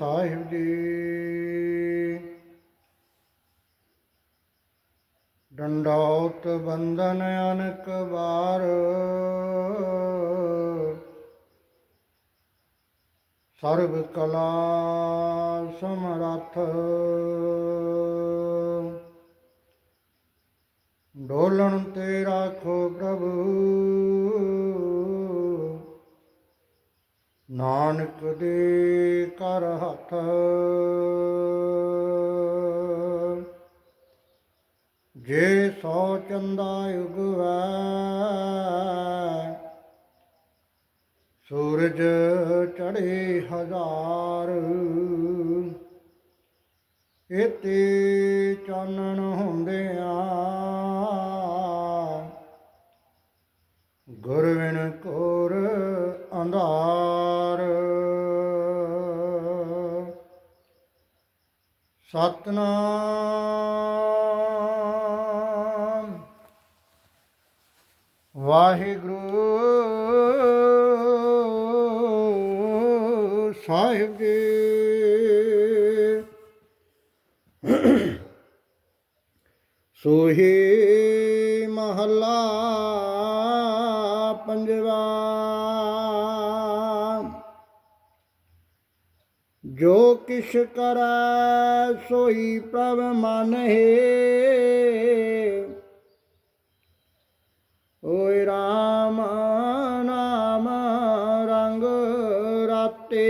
ਸਾਹਿਬ ਜੀ। ਡੰਡੌਤ ਬੰਧਨ ਅਨਕ ਬਾਰ ਸਰਬ ਕਲਾ ਸਮਰੱਥ। ਡੋਲਣ ਤੇ ਰਾਖੋ ਪ੍ਰਭੂ। ਨਾਨਕ ਦੇ ਕਰ ਹੱਥ। ਜੇ ਸੋ ਚੰਦਾ ਉਗਵੈ, ਸੂਰਜ ਚੜੇ ਹਜ਼ਾਰ। ਇਤੇ ਚਾਨਣ ਹੁੰਦਿਆਂ ਗੁਰਵਿਨ ਕੋਰ ਅੰਧਾਰ। ਸਤਨਾਮ। ਵਾਹਿਗੁਰੂ ਸਾਹਿਬ ਜੀ। ਸੋਹੀ ਮਹੱਲਾ ਪੰਜਵਾ। ਜੋ ਕਿਛ ਕਰੈ ਸੋਈ ਪ੍ਰਭ ਮਨ ਹੈ। ਓਏ ਰਾਮ ਨਾਮ ਰੰਗ ਰਾਤੇ।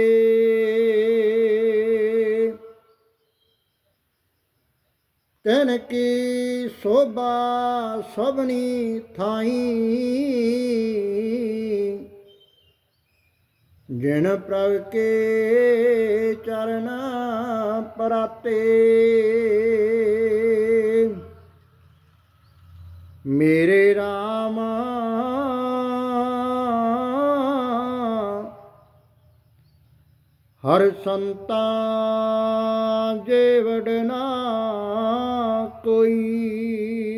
ਤਨ ਕੀ ਸੋਭਾ ਸਭਨੀ ਥਾਈ। ਜਿਨ ਪ੍ਰਭ ਕੇ ਚਰਨ ਪਰਾਤੇ। ਮੇਰੇ RAM ਹਰ ਸੰਤਾ ਜੇ ਨਾ ਕੋਈ।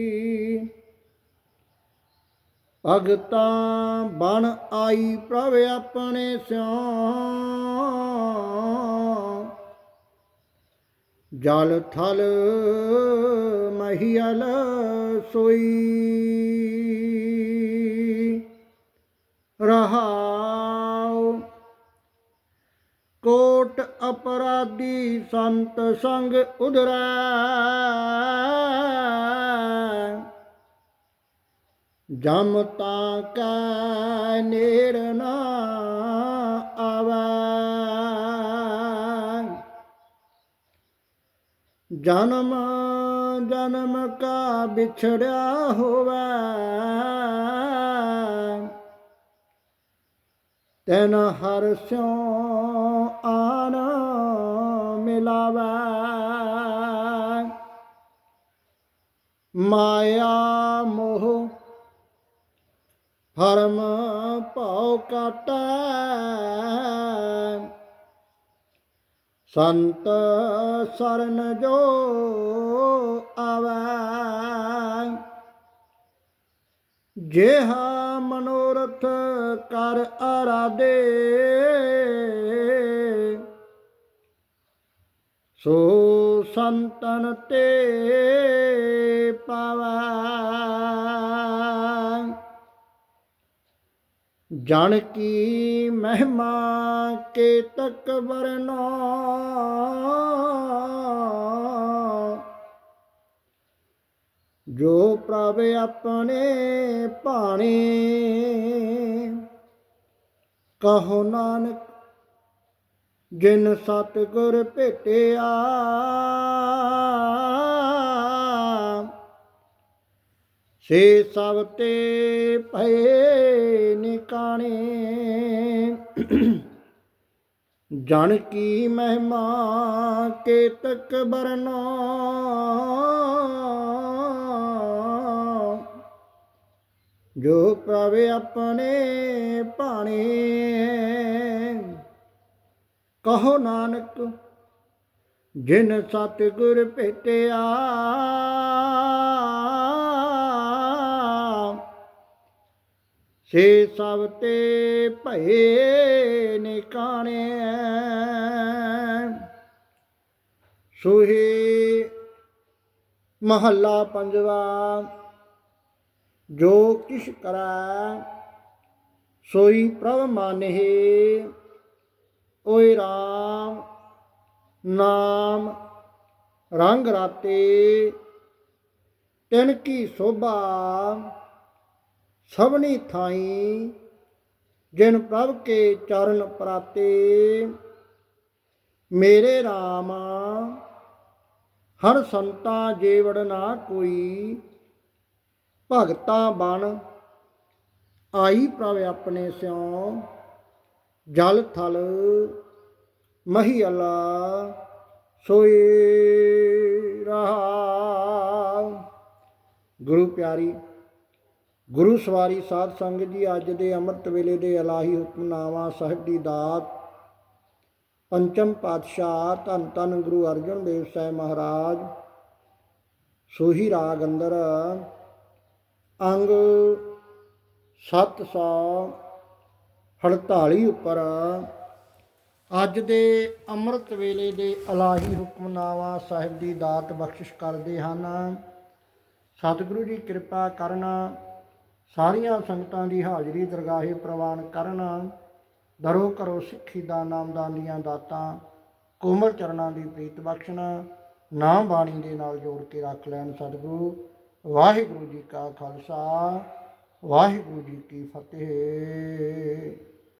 ਭਗਤਾਂ ਬਣ ਆਈ ਪ੍ਰਭ ਆਪਣੇ ਸਿਉ। ਜਲ ਥਲ ਮਹੀਲ ਸੋਈ। ਰਹਾਉ। ਕੋਟ ਅਪਰਾਧੀ ਸੰਤ ਸੰਗ ਉਧਰੈ। ਜਮ ਤਾਂ ਕੈ ਨੇੜ ਨਾ ਆਵੈ। ਜਨਮ ਜਨਮ ਕਾ ਵਿਛੜਿਆ ਹੋਵੈ। ਤੈਨ ਹਰ ਸਿਉ ਆਨ ਮਿਲਾਵੈ। ਮਾਇਆ ਮੋਹ ਫਰਮ ਭਾਉ ਕਾਟੈ। ਸੰਤ ਸਰਨ ਜੋ ਆਵੈ। ਜੇਹਾ ਮਨੋਰਥ ਕਰ ਆਰਾਦੇ ਸੋ ਸੰਤਨ ਤੇ ਪਾਵੈ। ਜਨ ਕੀ ਮਹਿਮਾ ਕੇ ਤਕ ਵਰਨਾ। ਜੋ ਪ੍ਰਭ ਆਪਣੇ ਭਾਣੇ, ਕਹੋ ਨਾਨਕ, ਜਿਨ ਸਤਿਗੁਰ ਭੇਟਿਆ। ਸੇ ਸਭ ਤੇ ਭਏ ਨਿਕਾਣੇ ਜਨ ਕੀ ਮਹਿਮਾ ਕੇ ਤਕ ਬਰਨਾ ਜੋ ਪ੍ਰਭ ਆਪਣੇ ਭਾਣੇ। ਕਹੋ ਨਾਨਕ, ਜਿਨ ਸਤਿਗੁਰ ਭੇਟਿਆ। ਸੇ ਸਭ ਤੇ ਭਏ ਨਿਕਾਣੇ ਸੋਹੇ ਮਹੱਲਾ ਪੰਜਵਾ, ਜੋ ਕਿਛ ਕਰੈ ਸੋਈ ਪ੍ਰਭ ਮਾਨਹਿ, ਓਏ RAM ਨਾਮ ਰੰਗ ਰਾਤੇ ਤਿਨ ਕੀ ਸੋਭਾ ਸਭਨੀ ਥਾਈ, ਜਿਨ ਪ੍ਰਭ ਕੇ ਚਰਨ ਪ੍ਰਾਤੇ, ਮੇਰੇ RAM ਹਰ ਸੰਤਾ ਜੀਵੜ ਨਾ ਕੋਈ, ਭਗਤਾ ਬਣ, ਆਈ ਪ੍ਰਭ ਆਪਣੇ ਸਿਉ, ਜਲ ਥਲ ਮਹੀ ਅਲਾ, ਸੋਏ ਰਹਾ। ਗੁਰੂ ਪਿਆਰੀ ਗੁਰੂ ਸਵਾਰੀ ਸਾਧ ਸੰਗਤ ਜੀ, ਅੱਜ ਦੇ ਅੰਮ੍ਰਿਤ ਵੇਲੇ ਦੇ ਇਲਾਹੀ ਹੁਕਮਨਾਮਾ ਸਾਹਿਬ ਦੀ ਦਾਤ। ਪੰਚਮ ਪਾਤਸ਼ਾਹ ਧੰਨ ਧੰਨ ਗੁਰੂ ਅਰਜਨ ਦੇਵ ਸਾਹਿਬ ਮਹਾਰਾਜ, ਸੋਹੀ ਰਾਗ ਅੰਦਰ, ਅੰਗ 748 ਉੱਪਰ, ਅੱਜ ਦੇ ਅੰਮ੍ਰਿਤ ਵੇਲੇ ਦੇ ਇਲਾਹੀ ਹੁਕਮਨਾਮਾ ਸਾਹਿਬ ਦੀ ਦਾਤ ਬਖਸ਼ਿਸ਼ ਕਰਦੇ ਹਨ। ਸਤਿਗੁਰੂ ਜੀ, ਕਿਰਪਾ ਕਰਨ ਸਾਰੀਆਂ ਸੰਗਤਾਂ ਦੀ ਹਾਜ਼ਰੀ ਦਰਗਾਹੇ ਪ੍ਰਵਾਨ ਕਰਨ ਦਰੋ ਕਰੋ ਸਿੱਖੀ ਦਾ ਨਾਮਦਾਨ ਦੀਆਂ ਦਾਤਾਂ, ਕੋਮਲ ਚਰਨਾਂ ਦੀ ਪ੍ਰੀਤ ਬਖਸ਼ਣਾ, ਨਾਮ ਬਾਣੀ ਦੇ ਨਾਲ ਜੋੜ ਕੇ ਰੱਖ ਲੈਣ ਸਤਿਗੁਰੂ। ਵਾਹਿਗੁਰੂ ਜੀ ਕਾ ਖਾਲਸਾ, ਵਾਹਿਗੁਰੂ ਜੀ ਕੀ ਫਤਿਹ।